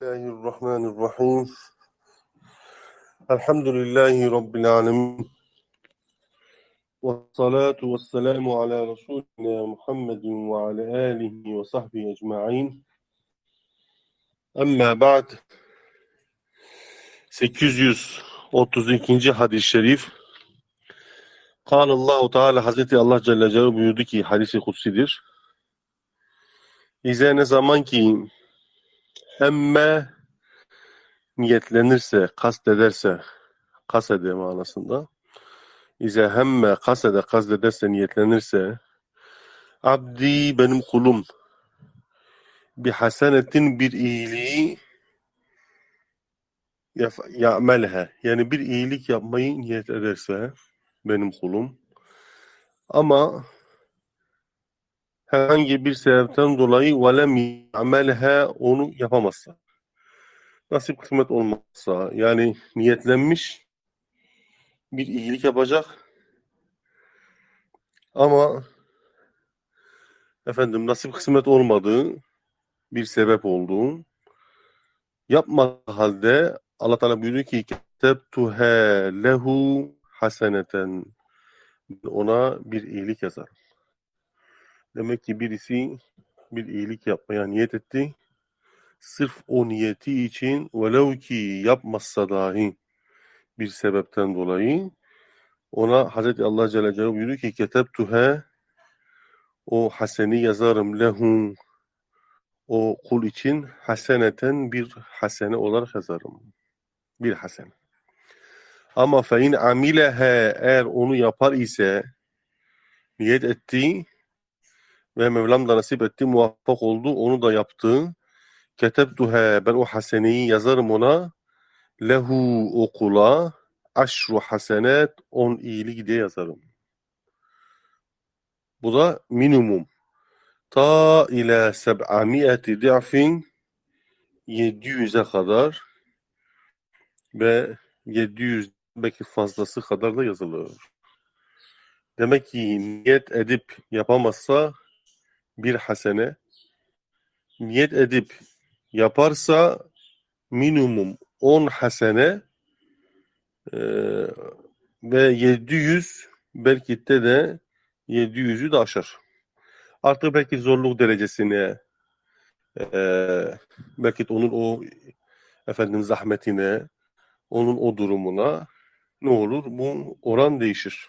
Bismillahirrahmanirrahim. Elhamdülillahi Rabbil alemin. Ve salatu ve selamu ala Resulina Muhammedin ve ala alihi ve sahbihi ecma'in. Amma ba'd. 832. hadis-i şerif. Kâle Allahu Teala Hazreti Allah Celle Celaluhu buyurdu ki hadisi kutsidir. Bize ne zaman ki hemme niyetlenirse, kastederse, kasede manasında. İze hemme kasede, kastederse, niyetlenirse abdi benim kulum bir hasenetin bir iyiliği ya'melhe yani bir iyilik yapmayı niyet ederse benim kulum ama herhangi bir sebepten dolayı velem ya'melhe onu yapamazsa nasip kısmet olmazsa yani niyetlenmiş bir iyilik yapacak. Ama efendim nasip kısmet olmadığı bir sebep olduğu yapmadığı halde Allah Teala buyuruyor ki ketebtuhe lehu haseneten. Ona bir iyilik yazar. Demek ki birisi bir iyilik yapmaya niyet etti. Sırf o niyeti için velev ki yapmazsa dahi bir sebepten dolayı ona Hazreti Allah Celle Celaluhu buyuruyor ki ketebtuhe o haseni yazarım lehu o kul için haseneten bir hasene olarak yazarım. Bir hasene. Ama fe in amilehe eğer onu yapar ise niyet etti ve Mevlam da nasip etti muvaffak oldu onu da yaptı. Ketebtuhe ben o haseneyi yazarım ona lehu o kula aşru hasenet on iyilik diye yazarım. Bu da minimum. Ta ile seb'amiyeti di'fin 700'e kadar ve 700 belki fazlası kadar da yazılır. Demek ki niyet edip yapamazsa bir hasene, niyet edip yaparsa minimum 10 hasene eee, ve 700 belki de de 700'ü de aşar. Artık belki zorluk derecesine eee, belki de onun o efendim zahmetine, onun o durumuna ne olur? Bu oran değişir.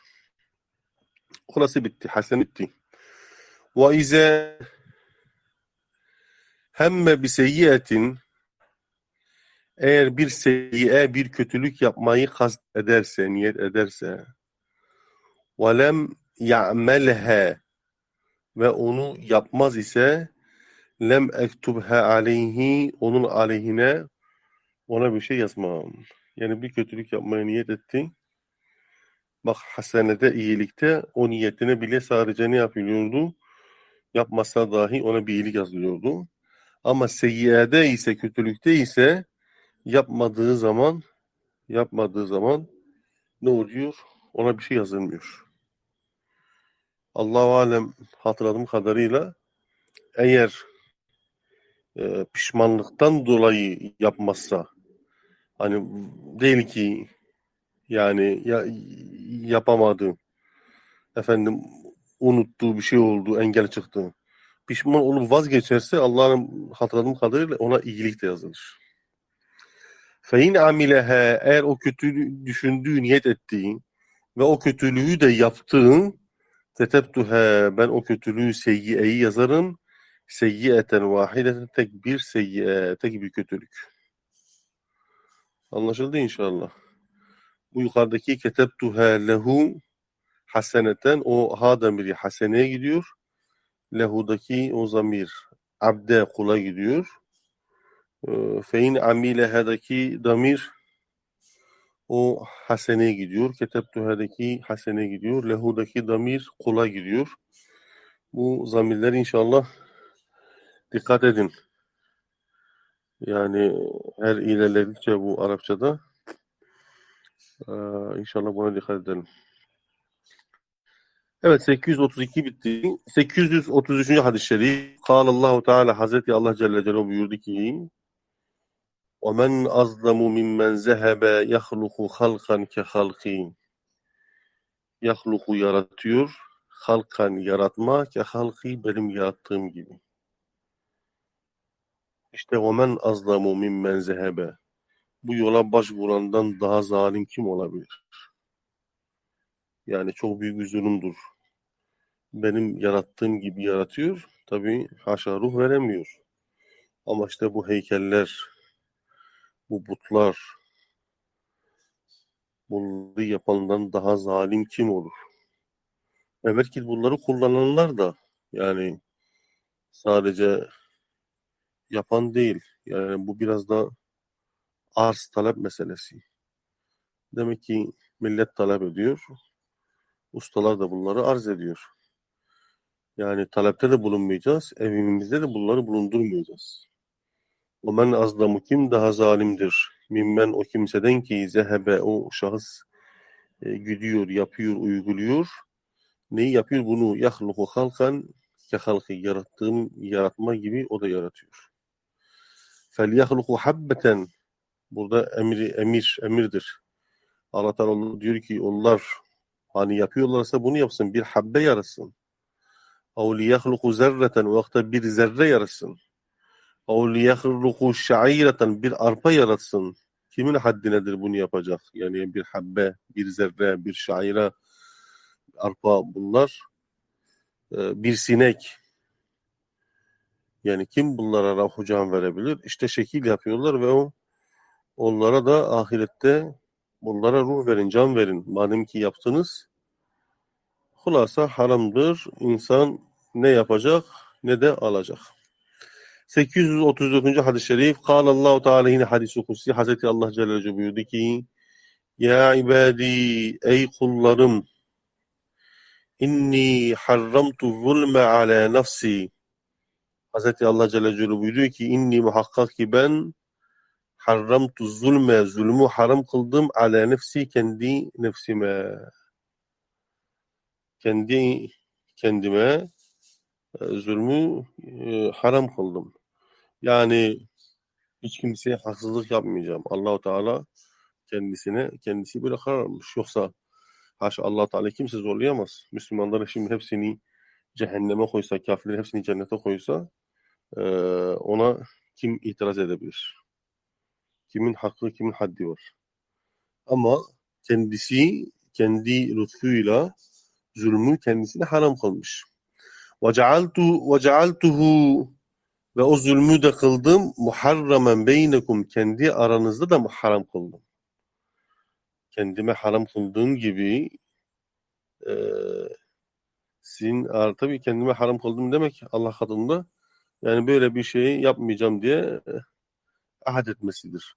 Orası bitti. Hasen bitti. Ve ize hemme bi seyyiyetin eğer bir seyyiye bir kötülük yapmayı kast ederse, niyet ederse ve lem ya'melhe ve onu yapmaz ise lem ektubhe aleyhi onun aleyhine ona bir şey yazmam. Yani bir kötülük yapmaya niyet etti. Bak hasenede, iyilikte o niyetine bile sadece ne yapılıyordu? Yapmasa dahi ona bir iyilik yazılıyordu. Ama seyyiyede ise, kötülükte ise yapmadığı zaman yapmadığı zaman ne oluyor? Ona bir şey yazılmıyor. Allahu alem hatırladığım kadarıyla eğer e, pişmanlıktan dolayı yapmazsa hani değil ki yani ya, yapamadı efendim unuttuğu bir şey oldu engel çıktı pişman olup vazgeçerse Allah'ın hatırladığım kadarıyla ona iyilik de yazılır. Fein amilehe eğer o kötülüğü düşündüğü niyet ettiği ve o kötülüğü de yaptığı tetebtuhe ben o kötülüğü seyyiyeyi yazarım seyyiyeten vahideten tek bir seyyiye tek bir kötülük. Anlaşıldı inşallah. Bu yukarıdaki ketebtuhe lehu haseneten o ha zamiri haseneye gidiyor. Lehu'daki o zamir abde kula gidiyor. Ee, Fein amilehedeki damir o haseneye gidiyor. Ketebtuhe'deki haseneye gidiyor. Lehu'daki damir kula gidiyor. Bu zamirler inşallah dikkat edin. Yani her ilerledikçe bu Arapçada eee, inşallah buna dikkat edelim. Evet 832 bitti. 833. hadis-i şerif. Kâlallahu Teala Hazreti Allah Celle Celaluhu buyurdu ki وَمَنْ أَظْلَمُ مِمَّنْ ذَهَبَ يَخْلُقُ خَلْقًا كَخَلْقِي Yahluku yaratıyor. Halkan yaratma ke halki benim yarattığım gibi. İşte وَمَنْ أَظْلَمُ مِمَّنْ zehebe. Bu yola başvurandan daha zalim kim olabilir? Yani çok büyük bir zulümdür. Benim yarattığım gibi yaratıyor. Tabi haşa ruh veremiyor. Ama işte bu heykeller, bu putlar, bunları yapandan daha zalim kim olur? Ve belki bunları kullananlar da yani sadece yapan değil. Yani bu biraz da arz talep meselesi. Demek ki millet talep ediyor. Ustalar da bunları arz ediyor. Yani talepte de bulunmayacağız. Evimizde de bunları bulundurmayacağız. O men azlamu kim daha zalimdir? Mimmen o kimseden ki zehebe o şahıs e, gidiyor, yapıyor, uyguluyor. Neyi yapıyor? Bunu yahluku halkan ke halkı yarattığım yaratma gibi o da yaratıyor. Fel yahluku habbeten burada emri emir emirdir. Allah Teala diyor ki onlar hani yapıyorlarsa bunu yapsın. Bir habbe yarasın. اَوْ لِيَخْلُقُ زَرَّةً Veyahut bir zerre yarasın. اَوْ لِيَخْلُقُ شَعِيرَةً Bir arpa yaratsın. Kimin haddi nedir bunu yapacak? Yani bir habbe, bir zerre, bir şaire, arpa bunlar. Ee, Bir sinek. Yani kim bunlara rahu can verebilir? İşte şekil yapıyorlar ve o onlara da ahirette bunlara ruh verin, can verin. Madem ki yaptınız Hulasa haramdır. İnsan ne yapacak ne de alacak. 834. hadis-i şerif. Kâlallahu Teala yine hadis-i kutsi. Hazreti Allah Celle buyurdu ki Ya ibadi ey kullarım inni harramtu zulme ala nefsi Hazreti Allah Celle buyuruyor ki inni muhakkak ki ben harramtu zulme zulmü haram kıldım ala nefsi kendi nefsime kendi kendime zulmü haram kıldım. Yani hiç kimseye haksızlık yapmayacağım. Allahu Teala kendisine kendisi böyle karar almış. Yoksa haşa Allah Teala kimse zorlayamaz. Müslümanların şimdi hepsini cehenneme koysa, kafirlerin hepsini cennete koysa ona kim itiraz edebilir? kimin hakkı kimin haddi var. Ama kendisi kendi lütfuyla zulmü kendisine haram kılmış. Ve cealtu ve cealtuhu ve o zulmü de kıldım muharramen beynekum kendi aranızda da haram kıldım. Kendime haram kıldığım gibi e, sizin tabii kendime haram kıldım demek Allah katında yani böyle bir şeyi yapmayacağım diye e, ahd etmesidir.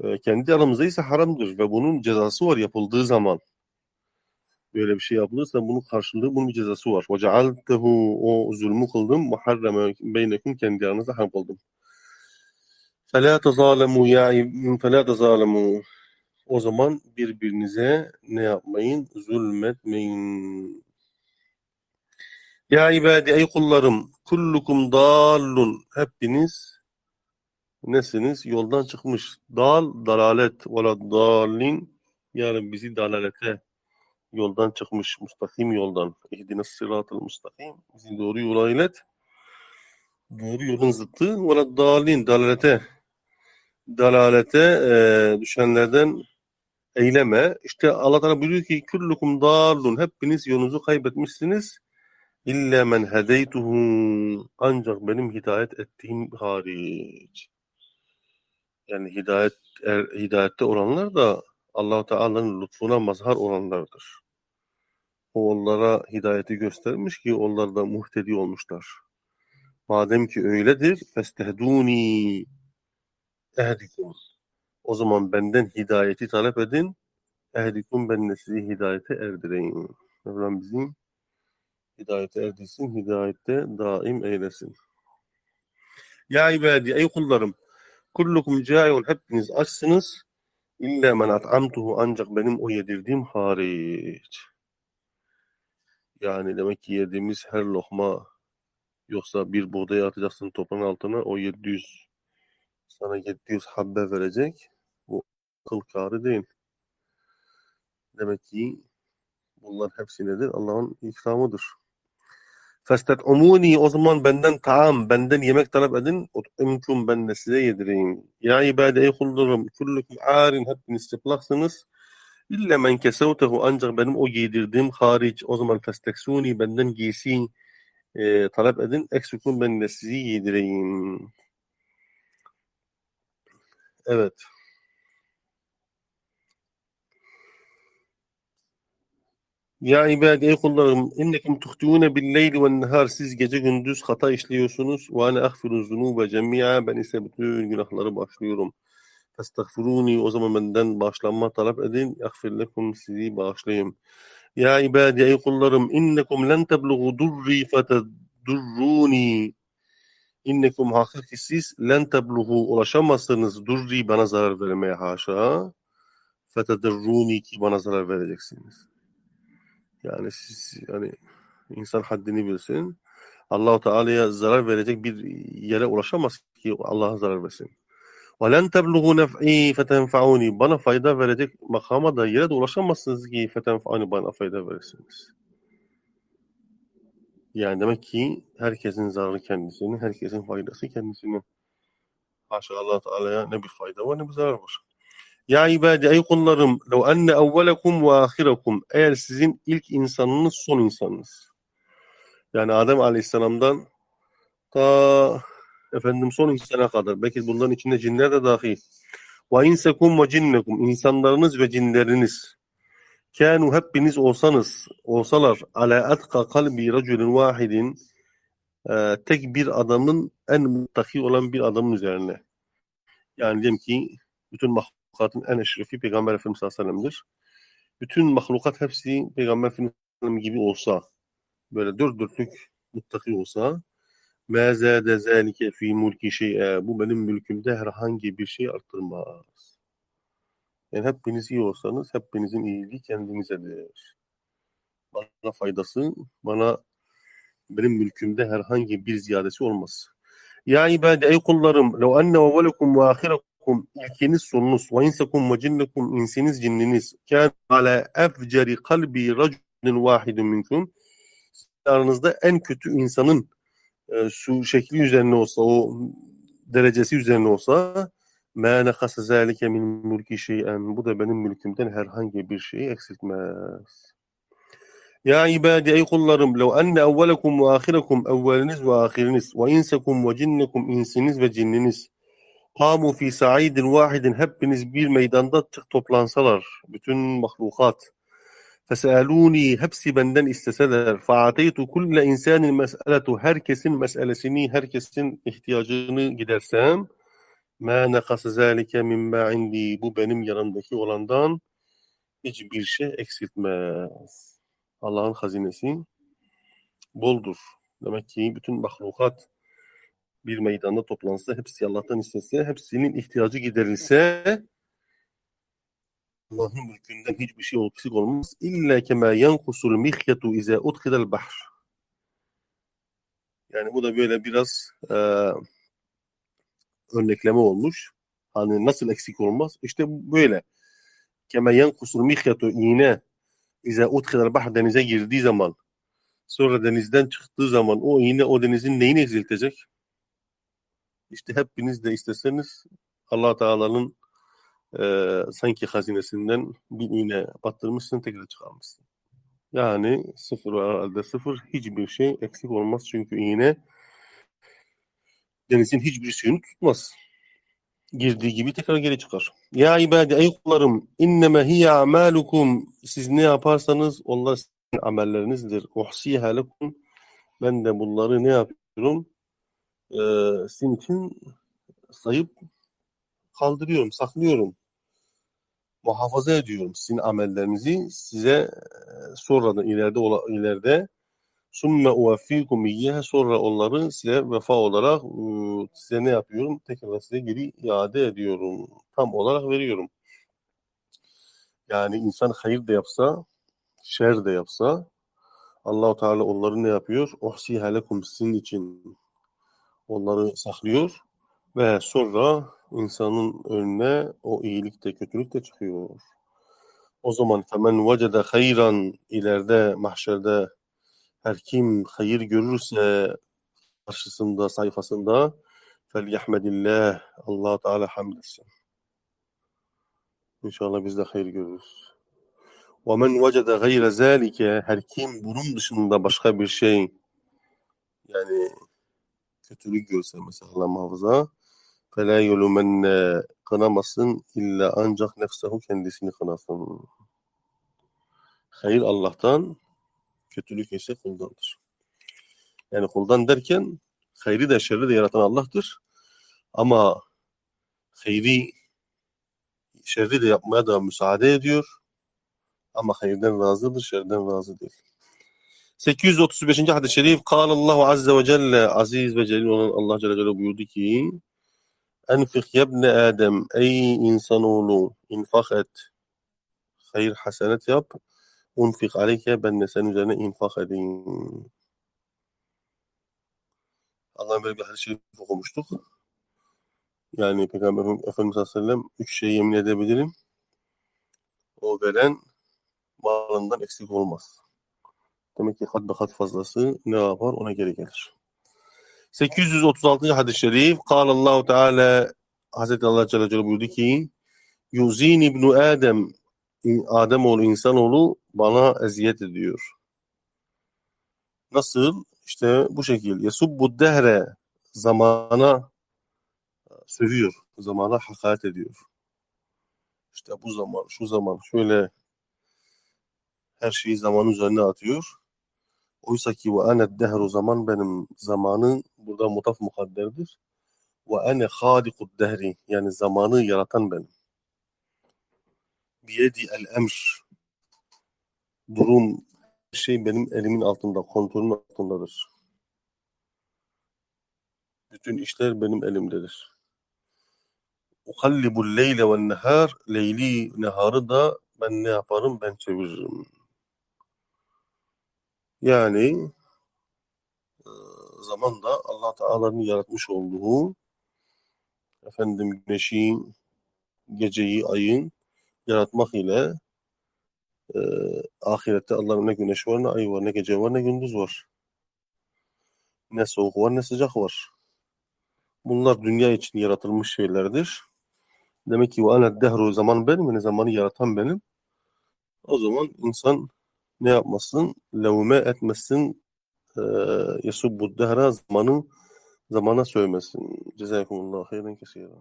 E, kendi aramızda ise haramdır ve bunun cezası var yapıldığı zaman böyle bir şey yapılırsa bunun karşılığı, bunun bir cezası var. وَجَعَلْتَهُ O zulmü kıldım. muharreme beynekum kendi aranızda haram kıldım. فَلَا تَظَالَمُوا ya فَلَا تَظَالَمُوا O zaman birbirinize ne yapmayın? Zulmetmeyin. Ya ibadi ey kullarım kullukum dallun hepiniz nesiniz? Yoldan çıkmış. Dal, dalalet. Vela dallin yani bizi dalalete yoldan çıkmış, mustakim yoldan. İhdine sıratıl mustakim. Bizi doğru yola ilet. Doğru yolun zıttı. Ve dalin, dalalete. Dalalete e, düşenlerden eyleme. İşte Allah Teala buyuruyor ki kullukum dallun. Hepiniz yolunuzu kaybetmişsiniz. İlla men hedeytuhu. Ancak benim hidayet ettiğim hariç. Yani hidayet er, hidayette olanlar da Allah Teala'nın lütfuna mazhar olanlardır. O onlara hidayeti göstermiş ki onlar da muhtedi olmuşlar. Madem ki öyledir, festehduni ehdikum. O zaman benden hidayeti talep edin. Ehdikum ben de sizi hidayete erdireyim. Mevlam bizim hidayete erdirsin, hidayette daim eylesin. Ya ibadi, ey kullarım, kullukum caiun, hepiniz açsınız. İlla men at'amtuhu ancak benim o yedirdiğim hariç. Yani demek ki yediğimiz her lokma yoksa bir buğday atacaksın toprağın altına o 700 sana 700 habbe verecek. Bu akıl kârı değil. Demek ki bunlar hepsi nedir? Allah'ın ikramıdır. Festet'umuni o zaman benden taam, benden yemek talep edin. Ut'imkum ben de size yedireyim. Ya ibade ey kullarım, kullukum arin hepiniz çıplaksınız. İlla men kesevtehu ancak benim o giydirdiğim hariç. O zaman festeksuni benden giysi e, talep edin. Eksukum ben de sizi yedireyim. Evet. Ya ibadi ey kullarım innekum tuhtuğune bil leyli ve nehar siz gece gündüz hata işliyorsunuz ve ane ahfiru zunube cemi'a ben ise bütün günahları bağışlıyorum. Festagfiruni o zaman benden bağışlanma talep edin. Yagfir lekum sizi bağışlayayım. Ya ibadi ey kullarım innekum len tebluğu durri fetedurruni innekum hakiki siz len tebluğu ulaşamazsınız durri bana zarar vermeye haşa fetedurruni ki bana zarar vereceksiniz. Yani siz yani insan haddini bilsin. Allahu Teala'ya zarar verecek bir yere ulaşamaz ki Allah'a zarar versin. وَلَنْ تَبْلُغُوا نَفْعِي فَتَنْفَعُونِ Bana fayda verecek makama da yere de ulaşamazsınız ki فَتَنْفَعُونِ bana fayda verirsiniz. Yani demek ki herkesin zararı kendisine, herkesin faydası kendisine. Haşa Allah Teala'ya ne bir fayda var ne bir zarar var. Ya ibadi ey kullarım lev enne evvelekum ve ahirakum eğer sizin ilk insanınız son insanınız. Yani Adem Aleyhisselam'dan ta efendim son insana kadar belki bunların içinde cinler de dahil. Ve insekum ve cinnekum insanlarınız ve cinleriniz. Kânu hepiniz olsanız olsalar ala etka kalbi raculin vahidin e, tek bir adamın en muttaki olan bir adamın üzerine. Yani diyelim ki bütün mahlukatın en eşrefi Peygamber Efendimiz sallallahu aleyhi ve sellem'dir. Bütün mahlukat hepsi Peygamber Efendimiz sallallahu aleyhi ve sellem gibi olsa böyle dört dörtlük muttaki olsa مَا زَادَ ذَٰلِكَ ف۪ي مُلْكِ شَيْئًا Bu benim mülkümde herhangi bir şey arttırmaz. Yani hepiniz iyi olsanız hepinizin iyiliği kendinizedir. Bana faydası, bana benim mülkümde herhangi bir ziyadesi olmaz. Ya ibadi ey kullarım, lev enne evvelekum ve ahirakum ilkiniz sonunuz ve insekum ve cinnekum insiniz cinniniz kâne ala efceri kalbi raculin vahidin minkum aranızda en kötü insanın e, şu şekli üzerine olsa, o derecesi üzerine olsa مَا نَقَسَ ذَٰلِكَ مِنْ مُلْكِ شَيْئًا Bu da benim mülkümden herhangi bir şeyi eksiltmez. Ya ibadi ey kullarım lev enne evvelekum ve ahirakum evveliniz ve ahiriniz ve insekum ve cinnekum insiniz ve cinniniz kamu fi sa'idin vahidin hepiniz bir meydanda tık toplansalar. Bütün mahlukat. fesaluni hepsi benden isteseler. fa'ateytu kulle insanin mes'eletu herkesin meselesini herkesin ihtiyacını gidersem. ma nekase zalike mimma indi bu benim yanımdaki olandan hiçbir şey eksiltmez. Allah'ın hazinesi boldur. Demek ki bütün mahlukat bir meydanda toplansa, hepsi Allah'tan istese, hepsinin ihtiyacı giderilse Allah'ın mülkünden hiçbir şey eksik olmaz. İlla kema yankusul mihyetu ize udkhilal bahr. Yani bu da böyle biraz e, örnekleme olmuş. Hani nasıl eksik olmaz? İşte böyle. Kema yankusul mihyetu iğne İze udkhilal bahr denize girdiği zaman sonra denizden çıktığı zaman o iğne o denizin neyini eksiltecek? İşte hepiniz de isteseniz allah Teala'nın e, sanki hazinesinden bir iğne battırmışsın tekrar çıkarmışsın. Yani sıfır herhalde sıfır hiçbir şey eksik olmaz çünkü iğne denizin hiçbir suyunu tutmaz. Girdiği gibi tekrar geri çıkar. Ya ibadi ey kullarım inneme hiye amalukum siz ne yaparsanız onlar sizin amellerinizdir. Uhsiha lekum ben de bunları ne yapıyorum? Ee, sizin için sayıp kaldırıyorum, saklıyorum. Muhafaza ediyorum sizin amellerinizi size e, sonradan ileride ola- ileride summe uvaffikum iyyeha sonra onları size vefa olarak e, size ne yapıyorum? Tekrar size geri iade ediyorum. Tam olarak veriyorum. Yani insan hayır da yapsa, şer de yapsa Allahu Teala onları ne yapıyor? Uhsiha lekum sizin için onları saklıyor ve sonra insanın önüne o iyilik de kötülük de çıkıyor. O zaman femen vecede hayran ileride mahşerde her kim hayır görürse karşısında sayfasında felyahmedillah Allah Teala hamd etsin. İnşallah biz de hayır görürüz. وَمَنْ وَجَدَ غَيْرَ ذَٰلِكَ Her kim bunun dışında başka bir şey yani kötülük görse mesela Allah muhafaza فَلَا يَلُمَنَّ kınamasın illa ancak nefsehu kendisini kınasın. Hayır Allah'tan, kötülük ise kuldandır. Yani kuldan derken hayri de şerri de yaratan Allah'tır. Ama hayri şerri de yapmaya da müsaade ediyor. Ama hayırdan razıdır, şerden razı değil. 835. hadis-i şerif Allahu Azze ve Celle aziz ve celil olan Allah Celle Celle buyurdu ki Enfih yebne Adem ey insanoğlu infak et hayır hasenet yap unfik aleyke ben de senin üzerine infak edeyim Allah'ın böyle bir hadis-i şerif okumuştuk. Yani Peygamber Efendimiz Aleyhisselam üç şeyi yemin edebilirim. O veren malından eksik olmaz. Demek ki had kat fazlası ne yapar? Ona geri gelir. 836. hadis-i şerif. Kâle Allahu Teala Hazreti Allah Celle Celle buyurdu ki Yuzin İbnu Adem Ademoğlu insanoğlu bana eziyet ediyor. Nasıl? İşte bu şekilde. şekil. Yesubbu dehre zamana sövüyor. Zamana hakaret ediyor. İşte bu zaman, şu zaman şöyle her şeyi zaman üzerine atıyor. Oysa ki ve ene dehru zaman benim zamanı burada mutaf mukadderdir. Ve ene halikud dehri yani zamanı yaratan benim. Biyedi el emr durum şey benim elimin altında, kontrolün altındadır. Bütün işler benim elimdedir. Ukallibul leyle ve nehar leyli neharı da ben ne yaparım? Ben çeviririm. Yani e, zaman da Allah Teala'nın yaratmış olduğu efendim güneşi, geceyi, ayın yaratmak ile e, ahirette Allah'ın ne güneş var, ne ay var, ne gece var, ne gündüz var. Ne soğuk var, ne sıcak var. Bunlar dünya için yaratılmış şeylerdir. Demek ki o ene dehru zaman benim, yani zamanı yaratan benim. O zaman insan ne yapmasın? Levme etmesin. E, Yesubbu dehra zamanı zamana sövmesin. Cezakumullahu hayran kesiren.